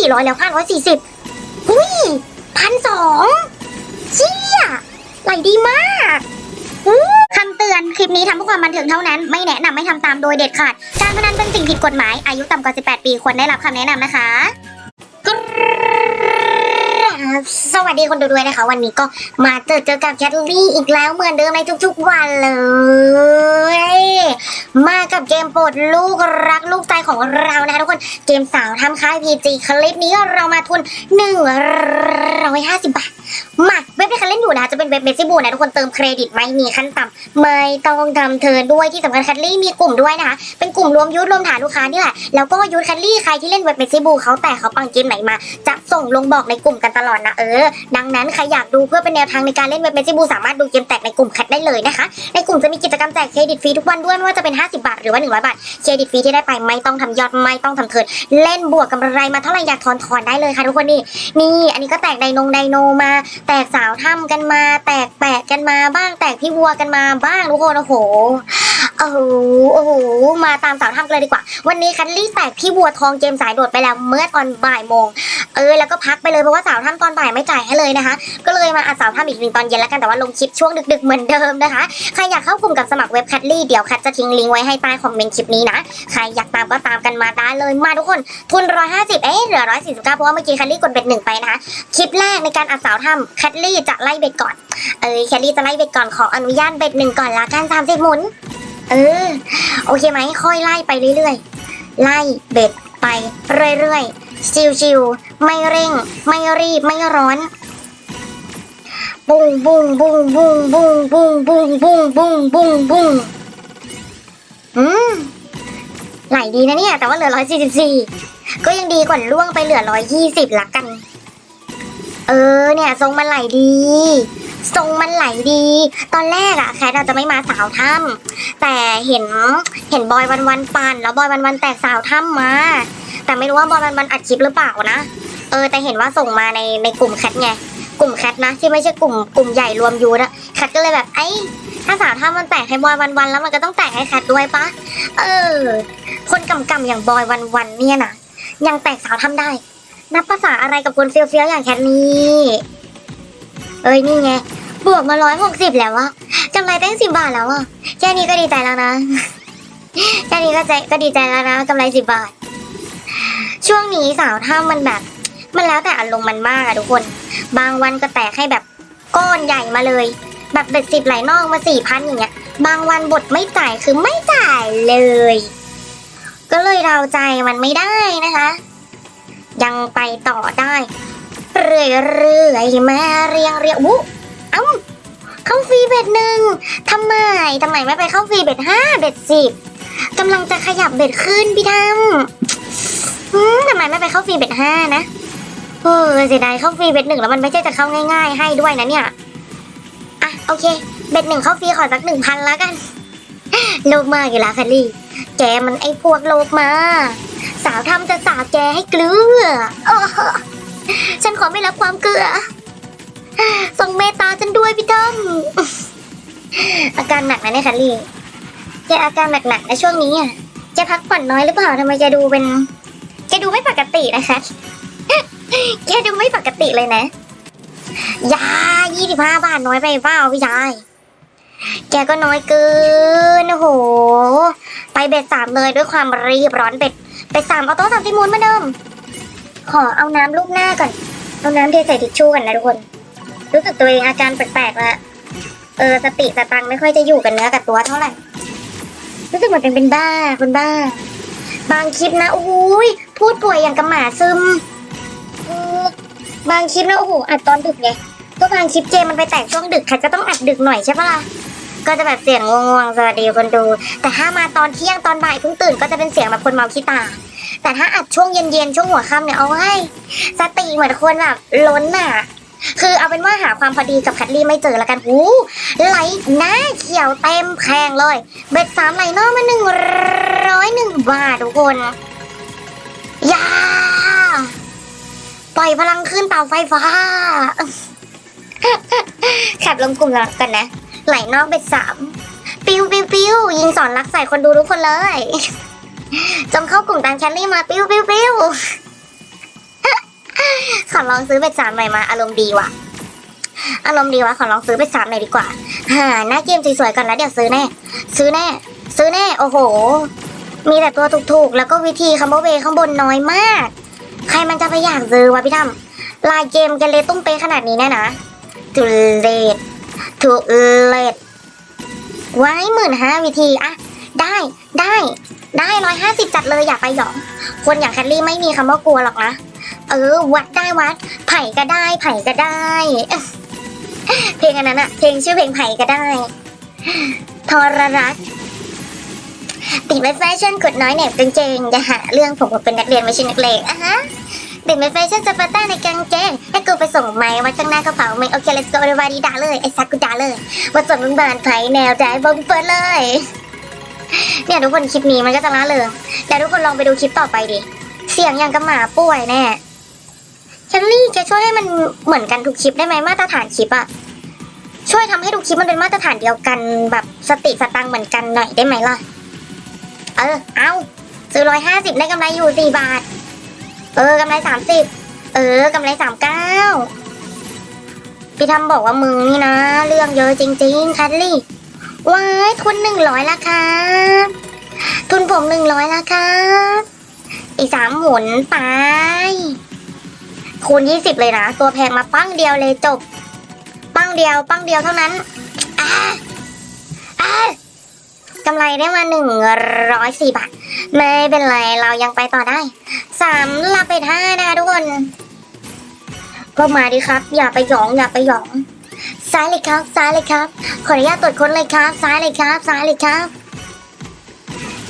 สี่ร้อยแล้วห้าร้อยสี่สิบหุ้ยพันสองเชี่ยไหลดีมากคำเตือนคลิปนี้ทำเพื่อความบันเทิงเท่านั้น ไม่แนะนำไม่ทำตามโดยเด็ดขาด การพนันเป็นสิ่งผิดกฎหมาย อายุต่ำกว่า 18 ปีควรได้รับคำแนะนำนะคะ ครับ สวัสดีคนดูด้วยนะคะ วันนี้ก็มาเจอเจอกับแคทลี่อีกแล้วเหมือนเดิมในทุกๆวันเลย มากับเกมโปรดลูกรักลูกใจของเรานะคะทุกคน เกมสาวทำค่าย PG คลิปนี้เรามาทุน 150 บาท มา เว็บที่คันเล่นอยู่นะจะเป็นเว็บเมซิบูนะทุกคนเติมเครดิตไม่มีขั้นต่ำไม่ต้องทำเทิร์นด้วยที่สำคัญคันลี่มีกลุ่มด้วยนะคะ เป็นกลุ่มรวมยูทรวมฐานลูกค้านี่แหละแล้วก็ยูทคันลี่ใครที่เล่นเว็บเมซิบูเขาแต่เขาปังเกมไหนมา จะส่งลงบอกในกลุ่มกันตลอดนะเออ ดังนั้นใครอยากดูเพื่อเป็นแนวทางในการเล่นเว็บเมซิบูสามารถดูเกมแตกในกลุ่มแคทได้เลยนะคะ ในกลุ่มจะมีกิจกรรมแจกเครดิตฟรีทุกวันด้วยไม่ว่าจะเป็น 50 บาทหรือว่า100บาทเครดิตฟรีที่ได้ไปไม่ต้องทำยอดไม่ต้องทำเทินเล่นบวกกำไรมาเท่าไหร่อยากถอนถอนได้เลยค่ะทุกคนนี่นี่อันนี้ก็แตกไดนงไดโนมาแตกสาวทำกันมา แตกแปะกันมาบ้างแตกพี่วัวกันมาบ้างทุกคนโอ้โห โอ้โหโอ้โห มาตามสาวถ้ำกันเลยดีกว่า วันนี้คันลี่แตกพี่วัวทองเกมสายโดดไปแล้วเมื่อตอนบ่ายโมง เออ แล้วก็พักไปเลยเพราะว่าสาวถ้ำตอนบ่ายไม่จ่ายให้เลยนะคะ ก็เลยมาอัดสาวถ้ำอีกหนึ่งตอนเย็นแล้วกันแต่ว่าลงคลิปช่วงดึก ๆ เหมือนเดิมนะคะ ใครอยากเข้ากลุ่มกับสมัครเว็บคัทลี่เดี๋ยวคัทจะทิ้งลิงก์ไว้ให้ใต้คอมเมนต์คลิปนี้นะ ใครอยากตามก็ตามกันมาได้เลย มาทุกคน ทุน 150 เอ๊ะเหลือ 149 เพราะว่าเมื่อกี้คัทลี่กดเบ็ดหนึ่งไปนะคะ คลิปแรกในการอัดสาวทำคัทลี่จะไล่เบ็ดก่อน เออคัทลี่จะไล่เบ็ดก่อนขออนุญาตเบ็ดหนึ่งก่อนละกัน30หมุน เออ โอเคไหมค่อยไล่ไปเรื่อยๆ ไล่เบ็ดไปเรื่อยๆชิวๆไม่เร่ง ไม่รีบไม่ร้อนบุ้งบุ้งบุ้งบุ้งบุ้งบุ้งบุ้งบุ้งบุ้งบุ้งบุ้งอืมไหลดีนะเนี่ย แต่ว่าเหลือร้อยสี่สิบสี่ก็ยังดีกว่าล่วงไปเหลือร้อยยี่สิบละกัน เออเนี่ย ทรงมันไหลดี ทรงมันไหลดี ตอนแรกอะแคทเราจะไม่มาสาวถ้ำแต่เห็นเห็นบอยวันวันปั่นแล้วบอยวันวันแตกสาวถ้ำมา แต่ไม่รู้ว่าบอยวันวันอัดคลิปหรือเปล่านะ เออแต่เห็นว่าส่งมาในในกลุ่มแคทไงกลุ่มแคทนะที่ไม่ใช่กลุ่มกลุ่มใหญ่รวมยูนะแคทก็เลยแบบไอ้ถ้าสาวถ้ำมันแตกให้บอยวันวันแล้วมันก็ต้องแตกให้แคทด้วยปะเออ คนกำกำอย่างบอยวันวันเนี่ยนะยังแตกสาวทำได้ นับภาษาอะไรกับคนเฟี้ยวๆอย่างแคทนี่ เอ้ยนี่ไง บวกมาร้อยหกสิบแล้วอะกำไรตั้งสิบบาทแล้วอะแค่นี้ก็ดีใจแล้วนะแค่นี้ก็ใจก็ดีใจแล้วนะกำไรสิบบาท ช่วงนี้สาวถ้ามันแบบ มันแล้วแต่อารมณ์มันมากอะทุกคน บางวันก็แตกให้แบบก้อนใหญ่มาเลย แบบเบ็ดสิบไหลนอกมาสี่พันอย่างเงี้ย บางวันบทไม่จ่ายคือไม่จ่ายเลย ก็เลยเราใจมันไม่ได้นะคะ ยังไปต่อได้ เรื่อยๆแม่เรียงเรียงวุเอ้าเข้าฟรีเบ็ดหนึ่งทำไมทำไมไม่ไปเข้าฟรีเบ็ดห้าเบ็ดสิบกำลังจะขยับเบ็ดขึ้นพี่ดำทำไมไม่ไปเข้าฟรีเบ็ดห้านะเออเสียดายเข้าฟรีเบ็ดหนึ่งแล้วมันไม่ใช่จะเข้าง่าย ๆ ให้ด้วยนะเนี่ยอะโอเค เบ็ดหนึ่งเข้าฟรีขอสักหนึ่งพันแล้วกัน โลภมากอยู่แล้วคัลลี่ แกมันไอ้พวกโลภมา สาวทำจะสาแกให้เกลือเออ ฉันขอไม่รับความเกลือส่งเมตตาฉันด้วยพี่ต้อมอาการหนักนะเนี่ยคัลลี่แกอาการหนักๆในช่วงนี้อะแกพักผ่อนน้อยหรือเปล่าทำไมแกดูเป็นแกดูไม่ปกตินะคะแกดูไม่ปกติเลยนะยายี่สิบห้าบาทน้อยไปเปล่าพี่ชายแกก็น้อยเกินโอ้โห ไปเบ็ดสามเลยด้วยความรีบร้อนเบ็ดเบ็ดสามเอาโต๊ะสามสิบมูลเหมาเดิม ขอเอาน้ำลูกหน้าก่อน เอาน้ำเทใส่ทิชชู่กันนะทุกคน รู้สึกตัวเองอาการแปลกๆแล้วเออสติสตังไม่ค่อยจะอยู่กับเนื้อกับตัวเท่าไหร่ รู้สึกเหมือนเป็นเป็นบ้าคนบ้า บางคลิปนะโอ้ยพูดป่วยอย่างกับหมาซึมบางคลิปนะโอ้โหอัดตอนดึกไงก็บางคลิปเกมมันไปแตกช่วงดึกใครก็ต้องอัดดึกหน่อยใช่ปะล่ะก็จะแบบเสียงง่วงๆสวัสดีคนดู แต่ถ้ามาตอนเที่ยงตอนบ่ายเพิ่งตื่นก็จะเป็นเสียงแบบคนเมาขี้ตา แต่ถ้าอัดช่วงเย็นๆช่วงหัวค่ำเนี่ยเอาให้สติเหมือนคนแบบล้นน่ะ คือเอาเป็นว่าหาความพอดีกับแคทลี่ไม่เจอแล้วกันหูไหลหน้าเขียวเต็มแพงเลย เบ็ดสามไหลนอกมาหนึ่งร้อยหนึ่งบาททุกคนยาปล่อยพลังขึ้นเตาไฟฟ้าขับลงกลุ่มกันนะ ไหลนอกเบ็ดสามปิ้วปิ้วปิ้วยิงสอนรักใส่คนดูทุกคนเลย จงเข้ากลุ่มตามแคลรี่มาปิวปิวปิวขอลองซื้อเบ็ดสามหน่มาอารมณ์ดีว่ะ อารมณ์ดีว่ะขอลองซื้อเบ็ดสามหน่อยดีกว่าหาหน้าเกมสวยๆก่อนแล้วเดี๋ยวซื้อแน่ ซื้อแน่ ซื้อแน่ โอ้โห มีแต่ตัวถูกๆ แล้วก็วิธีคัมโบเบข้างบนน้อยมาก ใครมันจะไปอยากซื้อวะพี่ตั้มลายเกมกันเลยตุ้มเป๊ะขนาดนี้แน่นะทุเลศทุเลศไว้หมื่นห้าวิธีอะ ได้ได้ได้ร้อยห้าสิบจัดเลยอย่าไปหยอง คนอย่างแคทลี่ไม่มีคำว่ากลัวหรอกนะ เออ วัดได้วัด ไผ่ก็ได้ไผ่ก็ได้ เพลงอันนั้นอะเพลงชื่อเพลงไผ่ก็ได้ ทรรัตติดไวแฟชั่นกดน้อยเหน็บกางเกงอย่าหาเรื่องผมว่าเป็นนักเรียนไม่ใช่นักเลงอะฮะติดไวแฟชั่นสปาต้าในกางเกงให้กูไปส่งไหมไว้ข้างหน้ากระเป๋าไหมโอเค let's go เรวาดีด่าเลยไอ้ซักกูด่าเลยว่าส่วนมึงบานไผ่แนวได้บอกกูเปิดเลย เนี่ยทุกคนคลิปนี้มันก็จะละเลยเดี๋ยวทุกคนลองไปดูคลิปต่อไปดิ เสียงอย่างกับหมาป่วยแน่แคลลี่แกช่วยให้มันเหมือนกันทุกคลิปได้ไหมมาตรฐานคลิปอะช่วยทำให้ทุกคลิปมันเป็นมาตรฐานเดียวกันแบบสติสตังเหมือนกันหน่อยได้ไหมล่ะ เออ เอาซื้อร้อยห้าสิบได้กำไรอยู่สี่บาท เออกำไรสามสิบเออกำไรสามเก้าพี่ทำบอกว่ามึงนี่นะ เรื่องเยอะจริงๆแคลลี่ ว้ายทุนหนึ่งร้อยละครับ ทุนผมหนึ่งร้อยละครับ อีกสามหมุนไป คูณยี่สิบเลยนะ ตัวแพงมาปั้งเดียวเลยจบ ปั้งเดียว ปั้งเดียวเท่านั้นอ่าอ่ากำไรได้มาหนึ่งร้อยสี่บาท ไม่เป็นไรเรายังไปต่อได้สามลาไปท่านะคะทุกคนก็มาดีครับ อย่าไปหยอง อย่าไปหยอง ซ้ายเลยครับ ซ้ายเลยครับ ขออนุญาตตรวจค้นเลยครับ ซ้ายเลยครับ ซ้ายเลยครับ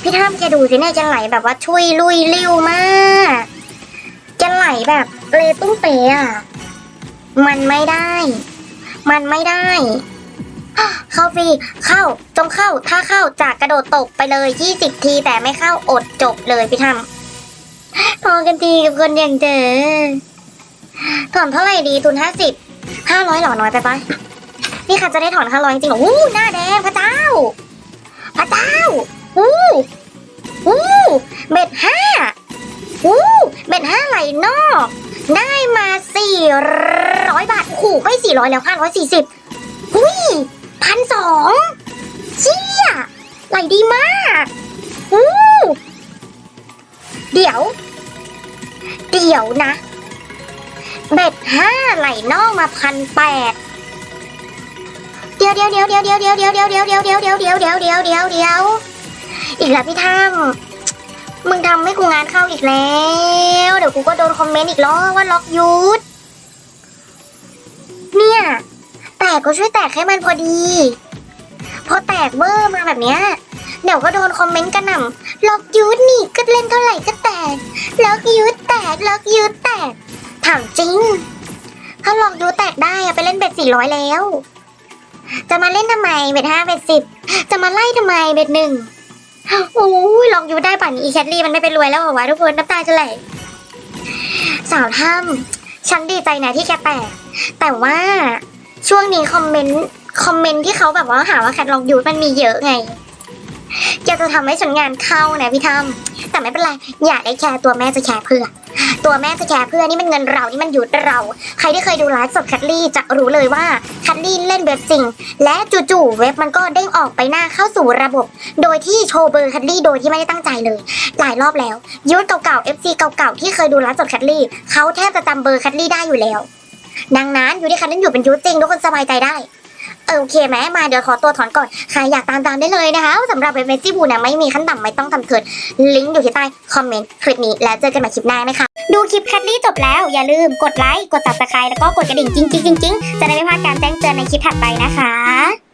พี่ท่ามแกดูสิเนี่ยจะไหลแบบว่าช่วยลุยลิ้วมากจะไหลแบบเลตุ้งเป๋อะมันไม่ได้ มันไม่ได้ เข้าฟรี เข้า จงเข้า ถ้าเข้าจากกระโดดตกไปเลยยี่สิบทีแต่ไม่เข้าอดจบเลยพี่ทำพอกันทีกับคนอย่างเจอถอนเท่าไหร่ดีทุนห้าสิบห้าร้อยหรอน้อยไปปะ นี่ค่ะจะได้ถอนห้ารอยจริงเหรออู้หน้าแดงพระเจ้า พระเจ้าอู้อู้เบ็ดห้าอู้เบ็ดห้าไหลนอก ได้มาสี่ร้อยบาทโอ้โหไม่สี่ร้อยแล้วห้าร้อยสี่สิบหุ้ยพันสองเชี่ยไหลดีมากอู้เดี๋ยว เดี๋ยวนะ เบ็ดห้าไหลนอกมาพันแปด เดี๋ยวเดี๋ยวเดี๋ยวเดี๋ยวเดี๋ยวเดี๋ยวเดี๋ยวเดี๋ยวเดี๋ยวเดี๋ยวเดี๋ยวเดี๋ยวเดี๋ยวเดี๋ยวเดี๋ยวเดี๋ยวอีกแล้วพี่ทัมมึงทำให้กูงานเข้าอีกแล้ว เดี๋ยวกูก็โดนคอมเมนต์อีกล้อว่าล็อกยูทเนี่ย แตกก็ช่วยแตกให้มันพอดี พอแตกเวอร์มาแบบเนี้ยเดี๋ยวก็โดนคอมเมนต์กันหน่ำล็อกยูทนี่ก็เล่นเท่าไหร่ก็แตกล็อกยูทแตกล็อกยูทแตกถามจริงถ้าล็อกยูทแตกได้อะไปเล่นเบ็ดสี่ร้อยแล้ว จะมาเล่นทำไมเบ็ดห้าเบ็ดสิบจะมาไล่ทำไมเบ็ดหนึ่งโอ้ยลองอยู่ได้ป่านนี้อีแคทลี่มันไม่เป็นรวยแล้วเหรอวะทุกคนน้ำตาจะไหลสาวถ้ำฉันดีใจนะที่แกแตกแต่ว่าช่วงนี้คอมเมนต์คอมเมนต์ที่เขาแบบว่าหาว่าแคทลองยูมันมีเยอะไง แกจะทำให้ฉันงานเข้านะพี่ทำแต่ไม่เป็นไร อยากได้แคร์ตัวแม่จะแคร์เพื่อ ตัวแม่จะแคร์เพื่อนี่มันเงินเรานี่มันอยู่เรา ใครที่เคยดูไลฟ์สดแคทลี่จะรู้เลยว่าแคทลี่เล่นเว็บจริง และจู่ๆเว็บมันก็เด้งออกไปหน้าเข้าสู่ระบบ โดยที่โชว์เบอร์แคทลี่โดยที่ไม่ได้ตั้งใจเลย หลายรอบแล้วยูทเก่าๆ FC เก่าๆที่เคยดูไลฟ์สดแคทลี่เขาแทบจะจำเบอร์แคทลี่ได้อยู่แล้ว ดังนั้นยูที่แคทลี่อยู่เป็นยูทจริงทุกคนสบายใจได้ โอเคไหมมาเดี๋ยวขอตัวถอนก่อนใครอยากตามตามได้เลยนะคะสำหรับเว็บเมจิบูเนี่ยไม่มีขั้นต่ำไม่ต้องทำเถิดลิงก์อยู่ที่ใต้คอมเมนต์คลิปนี้แล้วเจอกันใหม่คลิปหน้านะคะดูคลิปแคทลี่จบแล้วอย่าลืมกดไลค์กด subscribe แล้วก็กดกระดิ่งจริงๆๆๆจะได้ไม่พลาดการแจ้งเตือนในคลิปถัดไปนะคะ